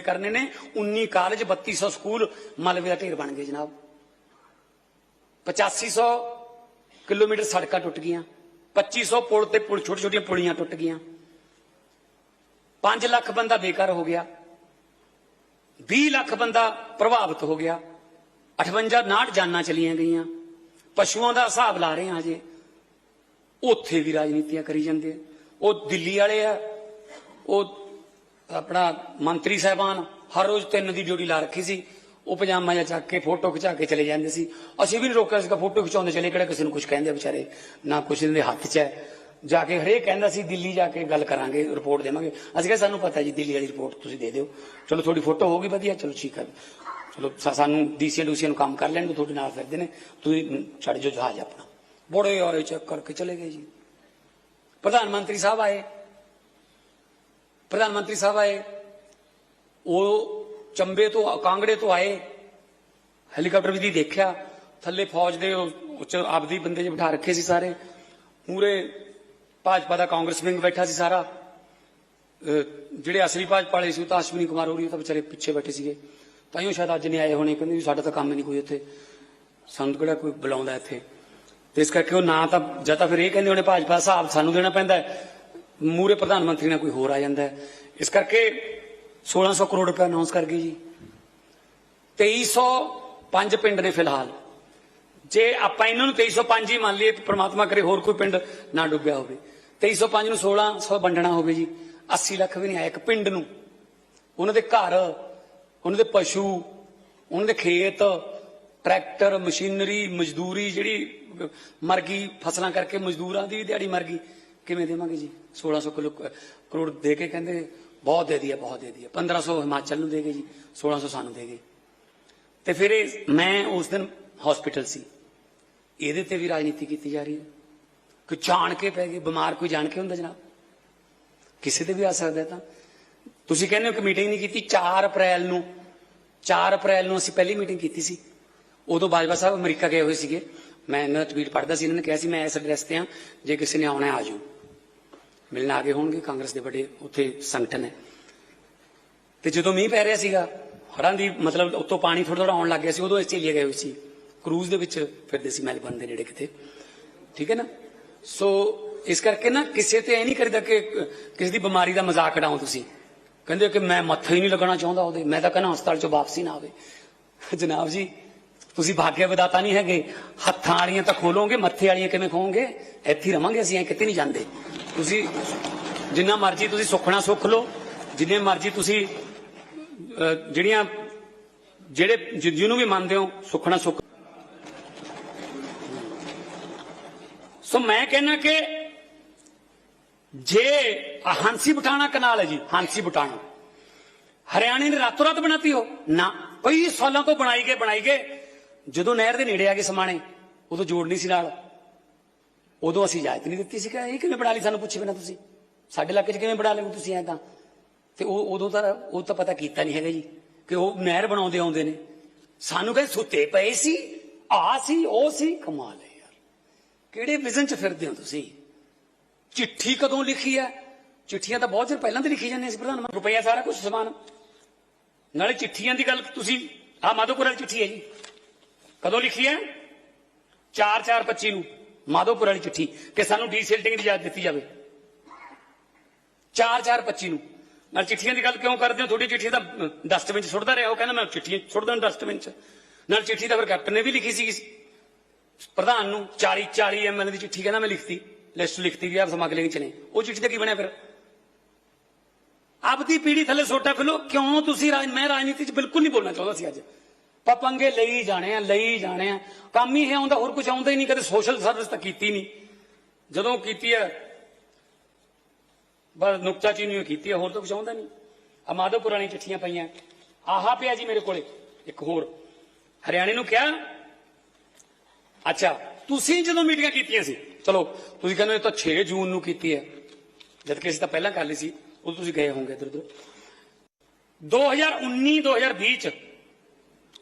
ਕਰਨੇ ਨੇ। 19 college 3200 school ਮਲਬੇ ਦਾ ਢੇਰ ਬਣ ਗਏ ਜਨਾਬ। 8500 ਕਿਲੋਮੀਟਰ ਸੜਕਾਂ ਟੁੱਟ ਗਈਆਂ। 2500 ਪੁਲ ਤੇ ਪੁਲ ਛੋਟੀ ਛੋਟੀਆਂ ਪੁਲੀਆਂ ਟੁੱਟ ਗਈਆਂ। 5 ਲੱਖ ਬੰਦਾ ਬੇਕਾਰ ਹੋ ਗਿਆ। 20 ਲੱਖ ਬੰਦਾ ਪ੍ਰਭਾਵਿਤ ਹੋ ਗਿਆ। 58 ਨਾਟ ਜਾਨਾਂ ਚਲੀਆਂ ਗਈਆਂ। ਪਸ਼ੂਆਂ ਦਾ ਹਿਸਾਬ ਲਾ ਰਹੇ ਹਾਂ ਜੇ ਉੱਥੇ ਵੀ ਰਾਜਨੀਤੀਆਂ ਕਰੀ ਜਾਂਦੇ ਆ। ਉਹ ਦਿੱਲੀ ਵਾਲੇ ਆ। ਉਹ ਆਪਣਾ ਮੰਤਰੀ ਸਾਹਿਬਾਨ ਹਰ ਰੋਜ਼ ਤਿੰਨ ਦੀ ਡਿਊਟੀ ਲਾ ਰੱਖੀ ਸੀ। ਉਹ ਪਜਾਮਾ ਜਾਂ ਚੱਕ ਕੇ ਫੋਟੋ ਖਿਚਾ ਕੇ ਚਲੇ ਜਾਂਦੇ ਸੀ। ਅਸੀਂ ਵੀ ਨਹੀਂ ਰੋਕਿਆ ਸੀਗਾ ਫੋਟੋ ਖਿਚਾਉਂਦੇ ਚਲੇ ਕਿਹੜਾ ਕਿਸੇ ਨੂੰ ਕੁਝ ਕਹਿੰਦੇ ਵਿਚਾਰੇ। ਨਾ ਕੁਛ ਇਹਨਾਂ ਦੇ ਹੱਥ 'ਚ ਹੈ। ਜਾ ਕੇ ਹਰੇਕ ਕਹਿੰਦਾ ਸੀ ਦਿੱਲੀ ਜਾ ਕੇ ਗੱਲ ਕਰਾਂਗੇ ਰਿਪੋਰਟ ਦੇਵਾਂਗੇ। ਅਸੀਂ ਕਿਹਾ ਸਾਨੂੰ ਪਤਾ ਜੀ ਦਿੱਲੀ ਵਾਲੀ ਰਿਪੋਰਟ ਤੁਸੀਂ ਦੇ ਦਿਓ। ਚਲੋ ਤੁਹਾਡੀ ਫੋਟੋ ਹੋਊਗੀ ਵਧੀਆ ਚਲੋ ਠੀਕ ਹੈ। ਚਲੋ ਸਾ- ਸਾਨੂੰ ਡੀਸੀਆਂ ਡੂਸੀਆਂ ਨੂੰ ਕੰਮ ਕਰ ਲੈਣ ਦਿਓ, ਤੁਹਾਡੇ ਨਾਲ ਫਿਰਦੇ ਨੇ। ਤੁਸੀਂ ਛੱਡ ਜੋ ਜਹਾਜ਼ ਆਪਣਾ। ਬੜੇ ਆਏ ਚੈੱਕ ਕਰਕੇ ਚਲੇ ਗਏ ਜੀ। ਪ੍ਰਧਾਨ ਮੰਤਰੀ ਸਾਹਿਬ ਆਏ। ਪ੍ਰਧਾਨ ਮੰਤਰੀ ਸਾਹਿਬ ਆਏ, ਉਹ ਚੰਬੇ ਤੋਂ, ਕਾਂਗੜੇ ਤੋਂ ਆਏ, ਹੈਲੀਕਾਪਟਰ ਵੀ ਦੀ ਦੇਖਿਆ, ਥੱਲੇ ਫੌਜ ਦੇ ਉੱਚ ਆਪਦੀ ਬੰਦੇ ਜਿ ਬਿਠਾ ਰੱਖੇ ਸੀ ਸਾਰੇ, ਪੂਰੇ ਭਾਜਪਾ ਦਾ ਕਾਂਗਰਸ ਵਿੰਗ ਬੈਠਾ ਸੀ ਸਾਰਾ ਜਿਹੜੇ ਅਸਲੀ ਭਾਜਪਾ ਵਾਲੇ ਸੀ ਉਹ ਤਾਂ ਅਸ਼ਵਨੀ ਕੁਮਾਰ ਹੋਰੀ ਉਹ ਤਾਂ ਵਿਚਾਰੇ ਪਿੱਛੇ ਬੈਠੇ ਸੀਗੇ ਤਾਂ ਹੀ ਉਹ ਸ਼ਾਇਦ ਅੱਜ ਨਹੀਂ ਆਏ ਹੋਣੇ, ਕਹਿੰਦੇ ਸਾਡਾ ਤਾਂ ਕੰਮ ਨਹੀਂ ਕੋਈ ਇੱਥੇ ਸਾਨੂੰ ਕਿਹੜਾ ਕੋਈ ਬੁਲਾਉਂਦਾ ਇੱਥੇ, ਤੇ ਇਸ ਕਰਕੇ ਉਹ ਨਾ ਤਾਂ, ਜਾਂ ਤਾਂ ਫਿਰ ਇਹ ਕਹਿੰਦੇ ਹੋਣੇ ਭਾਜਪਾ ਦਾ ਹਿਸਾਬ ਸਾਨੂੰ ਦੇਣਾ ਪੈਂਦਾ ਮੂਰੇ ਪ੍ਰਧਾਨ ਮੰਤਰੀ ਨਾਲ ਕੋਈ ਹੋਰ ਆ ਜਾਂਦਾ ਇਸ ਕਰਕੇ 1600 ਕਰੋੜ ਰੁਪਏ ਅਨਾਉਂਸ ਕਰ ਗਏ ਜੀ। 2305 ਪਿੰਡ ਨੇ ਫਿਲਹਾਲ। ਜੇ ਆਪਾਂ ਇਹਨਾਂ ਨੂੰ 2305 ਹੀ ਮੰਨ ਲਈਏ ਪ੍ਰਮਾਤਮਾ ਕਰੇ ਹੋਰ ਕੋਈ ਪਿੰਡ ਨਾ ਡੁੱਬਿਆ ਹੋਵੇ। 2305 ਨੂੰ 1600 ਵੰਡਣਾ ਹੋਵੇ ਜੀ। 80 ਲੱਖ ਵੀ ਨਹੀਂ ਆਇਆ ਇੱਕ ਪਿੰਡ ਨੂੰ। ਉਹਨਾਂ ਦੇ ਘਰ, ਉਹਨਾਂ ਦੇ ਪਸ਼ੂ, ਉਹਨਾਂ ਦੇ ਖੇਤ, ਟਰੈਕਟਰ, ਮਸ਼ੀਨਰੀ, ਮਜ਼ਦੂਰੀ ਜਿਹੜੀ ਮਰ ਗਈ, ਫਸਲਾਂ ਕਰਕੇ ਮਜ਼ਦੂਰਾਂ ਦੀ ਵੀ ਦਿਹਾੜੀ ਮਰ ਗਈ। ਕਿਵੇਂ ਦੇਵਾਂਗੇ ਜੀ? 1600 ਕਿਲੋ ਕਰੋੜ ਦੇ ਕੇ ਕਹਿੰਦੇ ਬਹੁਤ ਦੇ ਦਿਆ ਬਹੁਤ ਦੇ ਦਿਆ 1500 ਹਿਮਾਚਲ ਨੂੰ ਦੇ ਗਏ ਜੀ 1600 ਸਾਨੂੰ ਦੇ ਗਏ। ਤੇ ਫਿਰ ਮੈਂ ਉਸ ਦਿਨ ਹਸਪੀਟਲ ਸੀ। ਇਹਦੇ ਤੇ ਵੀ ਰਾਜਨੀਤੀ ਕੀਤੀ ਜਾ ਰਹੀ ਹੈ। ਕਿ ਜਾਣ ਕੇ ਪੈ ਗਈ, ਬਿਮਾਰ ਕੋਈ ਜਾਣ ਕੇ ਹੁੰਦਾ ਜਨਾਬ? ਕਿਸੇ ਤੇ ਵੀ ਆ ਸਕਦਾ ਤਾਂ। ਤੁਸੀਂ ਕਹਿੰਦੇ ਹੋ ਕਿ ਮੀਟਿੰਗ ਨਹੀਂ ਕੀਤੀ 4 ਅਪ੍ਰੈਲ ਨੂੰ 4 ਅਪ੍ਰੈਲ ਨੂੰ ਅਸੀਂ ਪਹਿਲੀ ਮੀਟਿੰਗ ਕੀਤੀ ਸੀ। ਉਦੋਂ ਬਾਜਵਾ ਸਾਹਿਬ ਅਮਰੀਕਾ ਗਏ ਹੋਏ ਸੀਗੇ। ਮੈਂ ਇਹਨਾਂ ਦਾ ਟਵੀਟ ਪੜ੍ਹਦਾ ਸੀ, ਇਹਨਾਂ ਨੇ ਕਿਹਾ ਸੀ, ਮੈਂ ਇਸ ਐਡਰੈਸ ਤੇ ਆ ਜੇ ਕਿਸੇ ਨੇ ਆਉਣਾ ਆ ਜਾਓ। ਮਿਲਣ ਆ ਗਏ ਹੋਣਗੇ, ਕਾਂਗਰਸ ਦੇ ਵੱਡੇ ਉੱਥੇ ਸੰਗਠਨ ਹੈ। ਤੇ ਜਦੋਂ ਮੀਂਹ ਪੈ ਰਿਹਾ ਸੀਗਾ ਹੜਾਂ ਦੀ ਮਤਲਬ ਉੱਤੋਂ ਪਾਣੀ ਥੋੜਾ ਥੋੜਾ ਆਉਣ ਲੱਗ ਗਿਆ ਸੀ, ਉਦੋਂ ਆਸਟ੍ਰੇਲੀਆ ਗਏ ਹੋਏ ਸੀ। ਕਰੂਜ਼ ਦੇ ਵਿੱਚ ਫਿਰਦੇ ਸੀ ਮੈਲਬਰਨ ਦੇ ਨੇੜੇ ਕਿਤੇ। ਠੀਕ ਹੈ ਨਾ? ਸੋ ਇਸ ਕਰਕੇ ਨਾ ਕਿਸੇ ਤੇ ਇਹ ਨਹੀਂ ਕਰੀਦਾ ਕਿ, ਕਿਸੇ ਦੀ ਬਿਮਾਰੀ ਦਾ ਮਜ਼ਾਕ ਉਡਾਓ ਤੁਸੀਂ। ਕਹਿੰਦੇ ਕਿ ਮੈਂ ਮੱਥਾ ਹੀ ਨਹੀਂ ਲੱਗਣਾ ਚਾਹੁੰਦਾ ਉਹਦੇ। ਮੈਂ ਤਾਂ ਕਹਿੰਦਾ ਹਸਪਤਾਲ ਚੋਂ ਵਾਪਸੀ ਨਾ ਆਵੇ। ਜਨਾਬ ਜੀ ਤੁਸੀਂ ਭਾਗਿਆ ਵਿਦਾਤਾ ਨਹੀਂ ਹੈਗੇ। ਹੱਥਾਂ ਵਾਲੀਆਂ ਤਾਂ ਖੋਲੋਗੇ, ਮੱਥੇ ਵਾਲੀਆਂ ਕਿਵੇਂ ਖੋਗੇ ਇੱਥੇ ਹੀ ਰਵਾਂਗੇ ਅਸੀਂ ਐ ਕਿਤੇ ਨਹੀਂ ਜਾਂਦੇ। ਤੁਸੀਂ ਜਿੰਨਾ ਮਰਜ਼ੀ ਤੁਸੀਂ ਸੁਖਣਾ ਸੁੱਖ ਲਓ, ਜਿੰਨੇ ਮਰਜ਼ੀ ਤੁਸੀਂ ਜਿਹੜੀਆਂ, ਜਿਹੜੇ, ਜਿ- ਜਿਹਨੂੰ ਵੀ ਮੰਨਦੇ ਹੋ ਸੁਖਣਾ ਸੁੱਖ ਸੋ ਮੈਂ ਕਹਿੰਨਾ ਕਿ ਜੇ ਹਾਂਸੀ ਬਟਾਣਾ ਕਨਾਲ ਹੈ ਜੀ, ਹਾਂਸੀ ਬਟਾਣਾ। ਹਰਿਆਣੇ ਨੇ ਰਾਤੋਂ ਰਾਤ ਬਣਾਤੀ ਹੋ ਨਾ, ਕਈ ਸਾਲਾਂ ਤੋਂ ਬਣਾਈ ਗਏ ਬਣਾਈ ਗਏ। ਜਦੋਂ ਨਹਿਰ ਦੇ ਨੇੜੇ ਆ ਗਏ ਸਮਾਣੇ, ਉਦੋਂ ਜੋੜ ਨਹੀਂ ਸੀ ਨਾਲ। ਉਦੋਂ ਅਸੀਂ ਇਜਾਜ਼ਤ ਨਹੀਂ ਦਿੱਤੀ ਸੀ ਕਿ ਇਹ ਕਿਵੇਂ ਬਣਾ ਲਈ ਸਾਨੂੰ ਪੁੱਛੇ ਬਿਨਾ ਤੁਸੀਂ? ਸਾਡੇ ਇਲਾਕੇ 'ਚ ਕਿਵੇਂ ਬਣਾ ਲਿਓ ਤੁਸੀਂ ਐਂ ਤਾਂ? ਤੇ ਉਹ ਉਦੋਂ ਤਾਂ, ਉਹ ਤਾਂ ਪਤਾ ਕੀਤਾ ਨਹੀਂ ਹੈਗਾ ਜੀ ਕਿ ਉਹ ਨਹਿਰ ਬਣਾਉਂਦੇ ਆਉਂਦੇ ਨੇ। ਸਾਨੂੰ ਕਹਿੰਦੇ ਸੁੱਤੇ ਪਏ ਸੀ ਆ ਸੀ, ਉਹ ਸੀ, ਕਮਾਲ ਹੈ ਯਾਰ। ਕਿਹੜੇ ਵਿਜ਼ਨ 'ਚ ਫਿਰਦੇ ਹੋ ਤੁਸੀਂ? ਚਿੱਠੀ ਕਦੋਂ ਲਿਖੀ ਹੈ? ਚਿੱਠੀਆਂ ਤਾਂ ਬਹੁਤ ਚਿਰ ਪਹਿਲਾਂ ਤੇ ਲਿਖੀ ਜਾਂਦੀਆਂ ਸੀ ਪ੍ਰਧਾਨ ਮੰਤਰੀ। ਰੁਪਈਆ ਸਾਰਾ ਕੁਝ ਸਮਾਨ। ਨਾਲੇ ਚਿੱਠੀਆਂ ਦੀ ਗੱਲ ਤੁਸੀਂ ਆ ਮਾਧੋਪੁਰ ਵਾਲੀ ਚਿੱਠੀ ਹੈ ਜੀ। ਕਦੋਂ ਲਿਖੀ ਹੈ? 4-4-25 ਨੂੰ। ਮਾਧੋਪੁਰ ਵਾਲੀ ਚਿੱਠੀ, ਕਿ ਸਾਨੂੰ ਡੀਸਿਲਟਿੰਗ ਦੀ ਇਜਾਜ਼ਤ ਦਿੱਤੀ ਜਾਵੇ। 4-4-25 ਨੂੰ। ਨਾਲ ਚਿੱਠੀਆਂ ਦੀ ਗੱਲ ਕਿਉਂ ਕਰਦੇ ਹੋ? ਤੁਹਾਡੀ ਚਿੱਠੀ ਤਾਂ ਡਸਟਬਿਨ 'ਚ ਸੁੱਟਦਾ ਰਿਹਾ ਉਹ, ਕਹਿੰਦਾ ਮੈਂ ਚਿੱਠੀਆਂ ਸੁੱਟਦਾ ਡਸਟਬਿਨ 'ਚ। ਨਾਲ ਚਿੱਠੀ ਤਾਂ ਫਿਰ ਕੈਪਟਨ ਨੇ ਵੀ ਲਿਖੀ ਸੀ ਪ੍ਰਧਾਨ ਨੂੰ 40 40 ਐਮਐਲ ਦੀ ਚਿੱਠੀ ਕਹਿੰਦਾ ਮੈਂ ਲਿਖਤੀ। ਲਿਸਟ ਲਿਖਤੀ ਵੀ ਆਪ ਸਮਗਲਿੰਗ ਚ ਨੇ। ਉਹ ਚਿੱਠੀ ਦਾ ਕੀ ਬਣਿਆ ਫਿਰ? ਆਪਦੀ ਪੀੜੀ ਥੱਲੇ ਸੋਟਾ ਖਲੋ ਕਿਉਂ ਤੁਸੀਂ ਰਾਜ, ਮੈਂ ਰਾਜਨੀਤੀ ਚ ਬਿਲਕੁਲ ਨਹੀਂ ਬੋਲਣਾ ਚਾਹੁੰਦਾ ਸੀ ਅੱਜ। ਪਪੰਗੇ ਲਈ ਜਾਣੇ ਆ, ਲਈ ਜਾਣੇ ਆ। ਕੰਮ ਹੀ ਇਹ ਆਉਂਦਾ ਹੋਰ ਕੁਝ ਆਉਂਦਾ ਹੀ ਨਹੀਂ, ਕਦੇ ਸੋਸ਼ਲ ਸਰਵਿਸ ਤਾਂ ਕੀਤੀ ਨਹੀਂ। ਜਦੋਂ ਕੀਤੀ ਹੈ, ਬਸ ਨੁਕਤਾਚੀਨੀ ਹੋਈ ਕੀਤੀ ਹੈ, ਹੋਰ ਤਾਂ ਕੁਝ ਆਉਂਦਾ ਨਹੀਂ। ਆ ਮਾਧੋਪੁਰ ਵਾਲੀਆਂ ਚਿੱਠੀਆਂ ਪਈਆਂ। ਆਹਾ ਪਿਆ ਜੀ ਮੇਰੇ ਕੋਲੇ, ਇੱਕ ਹੋਰ। ਹਰਿਆਣੇ ਨੂੰ ਕਿਹਾ, ਅੱਛਾ, ਤੁਸੀਂ ਜਦੋਂ ਮੀਟਿੰਗਾਂ ਕੀਤੀਆਂ ਸੀ, ਚਲੋ, ਤੁਸੀਂ ਕਹਿੰਦੇ ਹੋ ਤਾਂ 6 ਜੂਨ ਨੂੰ ਕੀਤੀ ਹੈ। ਜਦ ਕਿ ਅਸੀਂ ਤਾਂ ਪਹਿਲਾਂ ਕਰ ਲਈ ਸੀ, ਉਦੋਂ ਤੁਸੀਂ ਗਏ ਹੋਵੋਗੇ ਇੱਧਰ ਉੱਧਰ 2019 2020 ਚ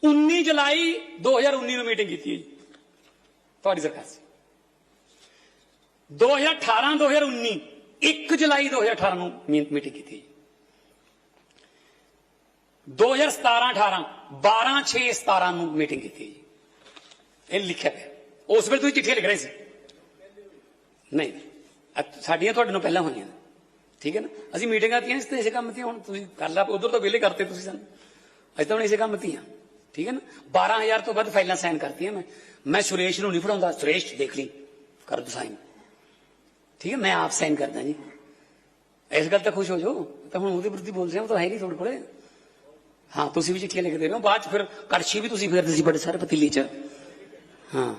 19 ਜੁਲਾਈ 2019 ਨੂੰ ਮੀਟਿੰਗ ਕੀਤੀ ਹੈ ਜੀ ਤੁਹਾਡੀ ਸਰਕਾਰ ਸੀ 2018 2019 1 ਜੁਲਾਈ 2018 ਨੂੰ ਮੀਟਿੰਗ ਕੀਤੀ ਹੈ 2017 18 12 6 17 ਨੂੰ ਮੀਟਿੰਗ ਕੀਤੀ ਜੀ ਇਹ ਲਿਖਿਆ ਪਿਆ ਉਸ ਵੇਲੇ ਤੁਸੀਂ ਚਿੱਠੀਆਂ ਲਿਖ ਰਹੇ ਸੀ ਨਹੀਂ ਅੱਜ ਸਾਡੀਆਂ ਤੁਹਾਡੇ ਨੂੰ ਪਹਿਲਾਂ ਹੋਈਆਂ ਨੇ। ਠੀਕ ਹੈ ਨਾ ਅਸੀਂ ਮੀਟਿੰਗਾਂ ਤੀਆਂ ਇਸ ਤੇ ਇਸੇ ਕੰਮ ਤੇ ਹੁਣ ਤੁਸੀਂ ਕਰ ਲਾ ਉਧਰ ਤੋਂ ਵਿਹਲੇ ਕਰਤੇ ਤੁਸੀਂ ਸਾਨੂੰ ਅਸੀਂ ਤਾਂ ਹੁਣ ਇਸੇ ਕੰਮ ਤੀਆਂ ਠੀਕ ਹੈ ਨਾ? 12000 ਤੋਂ ਵੱਧ ਫਾਈਲਾਂ ਸਾਈਨ ਕਰਤੀਆਂ ਮੈਂ। ਮੈਂ ਸੁਰੇਸ਼ ਨੂੰ ਨਹੀਂ ਫੜਾਉਂਦਾ। ਸੁਰੇਸ਼, ਦੇਖ ਲਈ। ਕਰ ਦੋ ਸਾਈਨ ਠੀਕ ਹੈ? ਮੈਂ ਆਪ ਸਾਈਨ ਕਰਦਾ ਜੀ। ਇਸ ਗੱਲ ਤਾਂ ਖੁਸ਼ ਹੋ ਜਾਓ। ਤਾਂ ਹੁਣ ਉਹਦੇ ਪ੍ਰਤੀ ਬੋਲ ਰਹੇ, ਉਹ ਤਾਂ ਹੈ ਨਹੀਂ ਤੁਹਾਡੇ ਕੋਲੇ। ਹਾਂ, ਤੁਸੀਂ ਵੀ ਚਿੱਠੀਆਂ ਲਿਖਦੇ ਰਹੇ। ਹੋ ਬਾਅਦ ਚ ਫਿਰ ਕੜਛੀ ਵੀ ਤੁਸੀਂ ਫੇਰਦੇ ਸੀ ਬੜੇ ਸਾਰੇ ਪਤੀਲੇ ਚ। ਹਾਂ।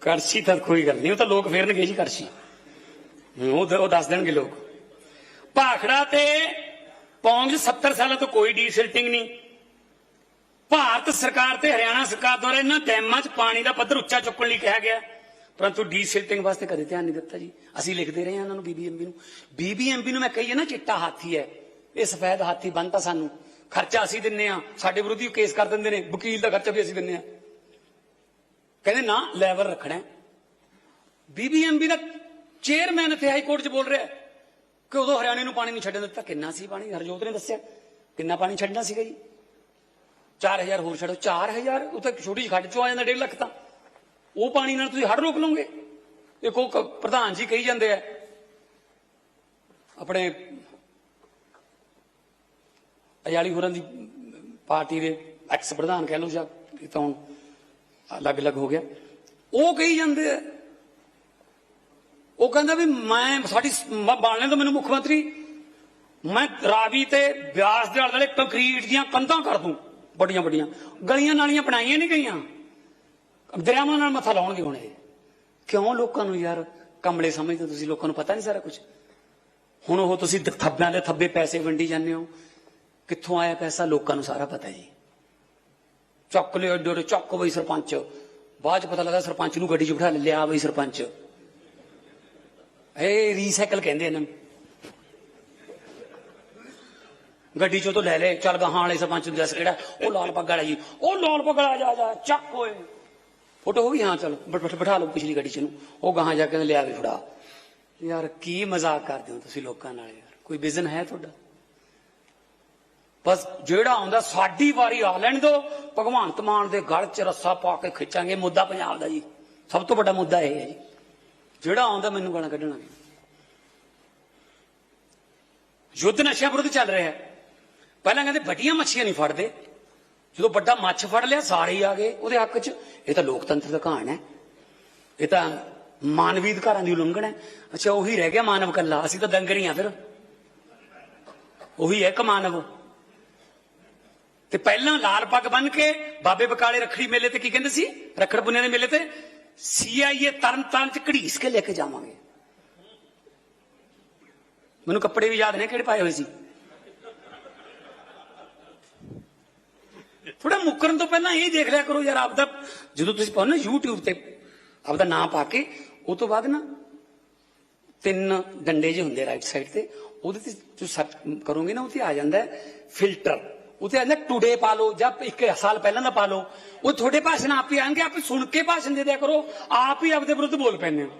ਕੜਛੀ ਤਾਂ ਕੋਈ ਗੱਲ ਨਹੀਂ, ਉਹ ਤਾਂ ਲੋਕ ਫੇਰਨਗੇ ਜੀ ਕੜਛੀ। ਉਹ ਉਹ ਦੱਸ ਦੇਣਗੇ ਲੋਕ। ਭਾਖੜਾ ਤੇ ਪੌਂਗ 70 ਸਾਲਾਂ ਤੋਂ ਕੋਈ ਡੀਸਿਲਟਿੰਗ ਨਹੀਂ। ਭਾਰਤ ਸਰਕਾਰ ਤੇ ਹਰਿਆਣਾ ਸਰਕਾਰ ਦੁਆਰਾ ਇਹਨਾਂ ਡੈਮਾਂ 'ਚ ਪਾਣੀ ਦਾ ਪੱਧਰ ਉੱਚਾ ਚੁੱਕਣ ਲਈ ਕਿਹਾ ਗਿਆ। ਪਰੰਤੂ ਡੀਸਿਲਟਿੰਗ ਵਾਸਤੇ ਕਦੇ ਧਿਆਨ ਨਹੀਂ ਦਿੱਤਾ ਜੀ। ਅਸੀਂ ਲਿਖਦੇ ਰਹੇ ਹਾਂ ਇਹਨਾਂ ਨੂੰ ਬੀਬੀਐਮਬੀ ਨੂੰ। ਬੀਬੀਐਮਬੀ ਨੂੰ ਮੈਂ ਕਹੀਏ ਨਾ ਚਿੱਟਾ ਹਾਥੀ ਹੈ। ਇਹ ਸਫੈਦ ਹਾਥੀ ਬੰਨਤਾ ਸਾਨੂੰ। ਖਰਚਾ ਅਸੀਂ ਦਿੰਨੇ ਆ ਸਾਡੇ ਵਿਰੋਧੀ ਕੇਸ ਕਰ ਦਿੰਦੇ ਨੇ। ਵਕੀਲ ਦਾ ਖਰਚਾ ਵੀ ਅਸੀਂ ਦਿੰਨੇ ਆ ਕਹਿੰਦੇ ਨਾ ਲੈਵਲ ਰੱਖਣਾ ਬੀਬੀਐਮਬੀ ਦਾ ਚੇਅਰਮੈਨ ਇੱਥੇ ਹਾਈ ਕੋਰਟ 'ਚ ਬੋਲ ਰਿਹਾ ਕਿ ਉਦੋਂ ਹਰਿਆਣੇ ਨੂੰ ਪਾਣੀ ਨਹੀਂ ਛੱਡਣ ਦਿੱਤਾ। ਕਿੰਨਾ ਸੀ ਪਾਣੀ? ਹਰਜੋਤ ਨੇ ਦੱਸਿਆ। ਕਿੰਨਾ ਪਾਣੀ ਛੱਡਣਾ ਸੀਗਾ ਜੀ? 4000 ਹੋਰ ਛੱਡੋ 4000 ਉਹ ਤਾਂ ਛੋਟੀ ਜਿਹੀ ਖੱਡ ਚੋਂ ਆ ਜਾਂਦਾ 1.5 ਲੱਖ ਤਾਂ। ਉਹ ਪਾਣੀ ਨਾਲ ਤੁਸੀਂ ਹੜ ਰੋਕ ਲਓਗੇ। ਇੱਕ ਉਹ ਕ- ਪ੍ਰਧਾਨ ਜੀ ਕਹੀ ਜਾਂਦੇ ਆ, ਆਪਣੇ ਅਜਾਲੀ ਹੋਰਾਂ ਦੀ ਪਾਰਟੀ ਦੇ ਐਕਸ ਪ੍ਰਧਾਨ ਕਹਿ ਲਓ ਜਾਂ ਇਹ ਤਾਂ ਹੁਣ ਅਲੱਗ-ਅਲੱਗ ਹੋ ਗਿਆ। ਉਹ ਕਹੀ ਜਾਂਦੇ ਆ, ਉਹ ਕਹਿੰਦਾ ਵੀ ਮੈਂ, ਸਾਡੀ ਮ- ਬਣਨੇ ਤੋਂ ਮੈਨੂੰ ਮੁੱਖ ਮੰਤਰੀ, ਮੈਂ ਰਾਵੀ ਤੇ ਬਿਆਸ ਦੇ ਆਲੇ ਕੰਕਰੀਟ ਦੀਆਂ ਕੰਧਾਂ ਕਰ ਦੂੰ। ਵੱਡੀਆਂ ਵੱਡੀਆਂ। ਗਲੀਆਂ ਨਾਲੀਆਂ ਬਣਾਈਆਂ ਨਹੀਂ ਗਈਆਂ। ਦਰਿਆਵਾਂ ਨਾਲ ਮੱਥਾ ਲਾਉਣਗੇ ਹੁਣ ਇਹ। ਕਿਉਂ ਲੋਕਾਂ ਨੂੰ ਯਾਰ ਕਮਲੇ ਸਮਝਦੇ ਤੁਸੀਂ? ਲੋਕਾਂ ਨੂੰ ਪਤਾ ਨਹੀਂ ਸਾਰਾ ਕੁਝ ਹੁਣ ਉਹ ਤੁਸੀਂ ਥੱਬਿਆਂ ਦੇ ਥੱਬੇ ਪੈਸੇ ਵੰਡੀ ਜਾਂਦੇ ਹੋ। ਕਿੱਥੋਂ ਆਇਆ ਪੈਸਾ? ਲੋਕਾਂ ਨੂੰ ਸਾਰਾ ਪਤਾ ਜੀ। ਚੱਕ ਲਿਓ ਏਡੇ ਚੱਕ ਬਈ ਸਰਪੰਚ। ਬਾਅਦ ਚ ਪਤਾ ਲੱਗਾ ਸਰਪੰਚ ਨੂੰ ਗੱਡੀ 'ਚ ਬਿਠਾ ਲਿਆ ਬਈ ਸਰਪੰਚ। ਇਹ ਰੀਸਾਈਕਲ ਕਹਿੰਦੇ ਇਹਨਾਂ ਨੂੰ। ਗੱਡੀ ਚੋਂ ਤੋਂ ਲੈ ਲੈ, ਚੱਲ ਗਾਹਾਂ ਵਾਲੇ ਸਰਪੰਚ ਨੂੰ ਦੱਸ ਕਿਹੜਾ, ਉਹ ਲਾਲ ਪੱਗ ਵਾਲਾ ਜੀ। ਉਹ ਲਾਲ ਪੱਗ ਵਾਲਾ ਜਾ ਜਾ, ਚੱਕ ਓਏ। ਫੋਟੋ ਹੋ ਗਈ? ਹਾਂ, ਚਲ, ਬਿਠਾ ਲਓ ਪਿਛਲੀ ਗੱਡੀ ਚ ਨੂੰ ਉਹ ਗਾਹਾਂ ਜਾ ਕੇ ਲਿਆ ਵੀ ਫੜਾ ਯਾਰ, ਕੀ ਮਜ਼ਾਕ ਕਰਦੇ ਹੋ ਤੁਸੀਂ ਲੋਕਾਂ ਨਾਲ ਯਾਰ? ਕੋਈ ਵਿਜ਼ਨ ਹੈ ਤੁਹਾਡਾ? ਬਸ ਜਿਹੜਾ ਆਉਂਦਾ, ਸਾਡੀ ਵਾਰੀ ਆ ਲੈਣ ਦਿਓ ਭਗਵੰਤ ਮਾਨ ਦੇ ਗਲ 'ਚ ਰੱਸਾ ਪਾ ਕੇ ਖਿੱਚਾਂਗੇ, ਮੁੱਦਾ ਪੰਜਾਬ ਦਾ ਜੀ। ਸਭ ਤੋਂ ਵੱਡਾ ਮੁੱਦਾ ਇਹ ਹੈ ਜੀ। ਜਿਹੜਾ ਆਉਂਦਾ ਮੈਨੂੰ ਗਾਲਾਂ ਕੱਢਣਾ ਯੁੱਧ ਨਸ਼ਿਆਂ ਵਿਰੁੱਧ ਚੱਲ ਰਿਹਾ ਹੈ। ਪਹਿਲਾਂ ਕਹਿੰਦੇ ਵੱਡੀਆਂ ਮੱਛੀਆਂ ਨਹੀਂ ਫੜਦੇ। ਜਦੋਂ ਵੱਡਾ ਮੱਛ ਫੜ ਲਿਆ ਸਾਰੇ ਹੀ ਆ ਗਏ ਉਹਦੇ ਹੱਕ 'ਚ। ਇਹ ਤਾਂ ਲੋਕਤੰਤਰ ਦਾ ਕਹਾਣ ਹੈ। ਇਹ ਤਾਂ ਮਾਨਵੀ ਅਧਿਕਾਰਾਂ ਦੀ ਉਲੰਘਣ ਹੈ। ਅੱਛਾ, ਉਹੀ ਰਹਿ ਗਿਆ ਮਾਨਵ ਕੱਲਾ ਅਸੀਂ ਤਾਂ ਦੰਗਰ ਹੀ ਆ ਫਿਰ। ਉਹੀ ਹੈ ਇੱਕ ਮਾਨਵ। ਤੇ ਪਹਿਲਾਂ ਲਾਲ ਪੱਗ ਬੰਨ ਕੇ ਬਾਬੇ ਬਕਾਲੇ ਰੱਖੜੀ ਮੇਲੇ ਤੇ ਕੀ ਕਹਿੰਦੇ ਸੀ? ਰੱਖੜ ਪੁੰਨੇ ਦੇ ਮੇਲੇ ਤੇ ਸੀਆਈਏ ਤਰਨ ਤਾਰਨ ਚ ਘੜੀਸ ਕੇ ਲੈ ਕੇ ਜਾਵਾਂਗੇ। ਮੈਨੂੰ ਕੱਪੜੇ ਵੀ ਯਾਦ ਨੇ ਕਿਹੜੇ ਪਾਏ ਹੋਏ ਸੀ? ਥੋੜਾ ਮੁੱਕਰਨ ਤੋਂ ਪਹਿਲਾਂ ਇਹ ਦੇਖ ਲਿਆ ਕਰੋ ਯਾਰ ਆਪਦਾ, ਜਦੋਂ ਤੁਸੀਂ ਪਾਉ ਨਾ YouTube ਤੇ, ਆਪਦਾ ਨਾਮ ਪਾ ਕੇ, ਉਹ ਤੋਂ ਬਾਅਦ ਨਾ ਤਿੰਨ ਡੰਡੇ ਜਿਹੇ ਹੁੰਦੇ ਰਾਈਟ ਸਾਈਡ ਤੇ, ਉਹਦੇ ਤੇ ਤੁਸੀਂ ਸਰਚ ਕਰੋਗੇ ਨਾ, ਉੱਥੇ ਆ ਜਾਂਦਾ ਫਿਲਟਰ ਉੱਥੇ ਆਂਦਾ ਟੁਡੇ ਪਾ ਲਓ ਜਾਂ ਇੱਕ ਸਾਲ ਪਹਿਲਾਂ ਦਾ ਪਾ ਲਓ। ਉਹ ਤੁਹਾਡੇ ਭਾਸ਼ਣ ਆਪ ਹੀ ਆਣਗੇ, ਆਪ ਸੁਣ ਕੇ ਭਾਸ਼ਣ ਦੇ ਦਿਆ ਕਰੋ, ਆਪ ਹੀ ਆਪਦੇ ਵਿਰੁੱਧ ਬੋਲ ਪੈਂਦੇ ਹੋ।